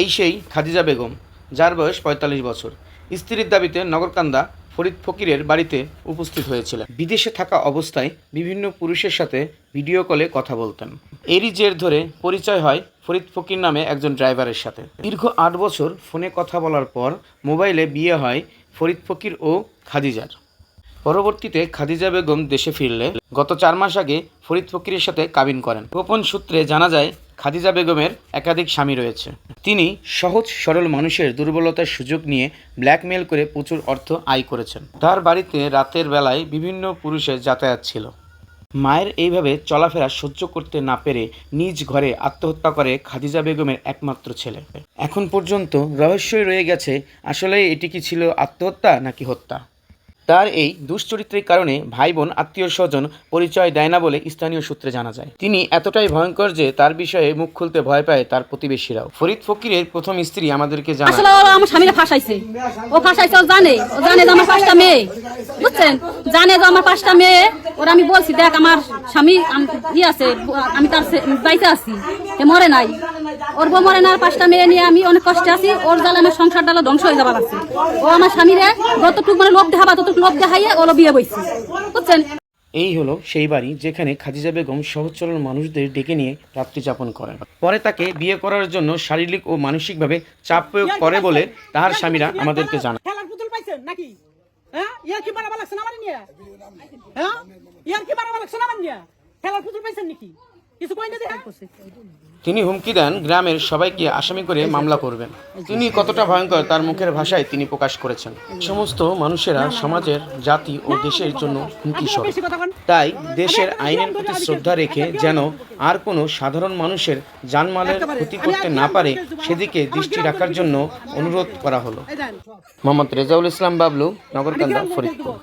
এই সেই খাদিজা বেগম, যার বয়স পঁয়তাল্লিশ বছর। স্ত্রীর দাবিতে নগরকান্দা ফরিদ ফকিরের বাড়িতে উপস্থিত হয়েছিলেন। বিদেশে থাকা অবস্থায় বিভিন্ন পুরুষের সাথে ভিডিও কলে কথা বলতেন। এরই জের ধরে পরিচয় হয় ফরিদ ফকির নামে একজন ড্রাইভারের সাথে। দীর্ঘ আট বছর ফোনে কথা বলার পর মোবাইলে বিয়ে হয় ফরিদ ফকির ও খাদিজার। পরবর্তীতে খাদিজা বেগম দেশে ফিরলে। গত চার মাস আগে ফরিদ ফকিরের সাথে কাবিন করেন। গোপন সূত্রে জানা যায় খাদিজা বেগমের একাধিক স্বামী রয়েছে। তিনি সহজ, সরল মানুষের দুর্বলতার সুযোগ নিয়ে ব্ল্যাকমেল করে প্রচুর অর্থ আয় করেছেন। তার বাড়িতে রাতের বেলায় বিভিন্ন পুরুষের যাতায়াত ছিল। মায়ের এইভাবে চলাফেরা সহ্য করতে না পেরে নিজ ঘরে আত্মহত্যা করে খাদিজা বেগমের একমাত্র ছেলে। এখন পর্যন্ত রহস্যই রয়ে গেছে, আসলে এটি কি ছিল আত্মহত্যা নাকি হত্যা? তার এই দুশ্চরিত্রের কারণে ভাই বোন আত্মীয় স্বজন পরিচয় দেয় না বলে স্থানীয় সূত্রে জানা যায়। তিনি এতটাই ভয়ঙ্কর যে তার বিষয়ে মুখ খুলতে ভয় পায় তার প্রতিবেশীরাও। ফরিদ ফকিরের প্রথম স্ত্রী আমাদেরকে জানায় আসলে আমার স্বামীরা ফাঁসাইছে। ও ফাঁসাইছে জানে। ও জানে আমার পাঁচটা মেয়ে। বুঝছেন? জানে যে আমার পাঁচটা মেয়ে। ওরা আমি বলছি, দেখ আমার স্বামী ই আছে, আমি তার বাইতে আছি। মরে নাই। ওর মরে না পাঁচটা মেয়ে নিয়ে আমি অনেক কষ্টে আছি। ওর জালে আমার সংসার ডালা ধ্বংস হয়ে যাবার আছে। ও আমার স্বামীরে যতটুকু মানে লোভ দেখাবা ততটুকু লোভ দেখাইয়ে ওলো বিয়ে বইছে। বুঝছেন? এই হলো সেই বাড়ি যেখানে খাদিজা বেগম সহজ সরল মানুষদের ডেকে নিয়ে রাত্রি যাপন করেন। পরে তাকে বিয়ে করার জন্য শারীরিক ও মানসিকভাবে চাপ প্রয়োগ করে বলে তাহার স্বামীরা আমাদেরকে জানায়। খেলার পুতুল পাইছেন নাকি? হ্যাঁ? ইয়ার কি বানাবা লাগছে না আমার নিয়ে? হ্যাঁ? ইয়ার কি বানাবা লাগছে না আমার নিয়ে? খেলার পুতুল পাইছেন নাকি? তিনি হুমকি দেন গ্রামের সবাইকে আসামি করে মামলা করবেন। তিনি কতটা ভয়ঙ্কর তার মুখের ভাষায় তিনি প্রকাশ করেছেন। সমস্ত মানুষেরা সমাজের জাতি ও দেশের জন্য হুমকি স্বরূপ। কন তাই দেশের আইনের প্রতি শ্রদ্ধা রেখে যেন আর কোনো সাধারণ মানুষের জানমালের ক্ষতি করতে না পারে সেদিকে দৃষ্টি রাখার জন্য অনুরোধ করা হলো। মোহাম্মদ রেজাউল ইসলাম বাবলু নগরকান্দা ফরিদপুর।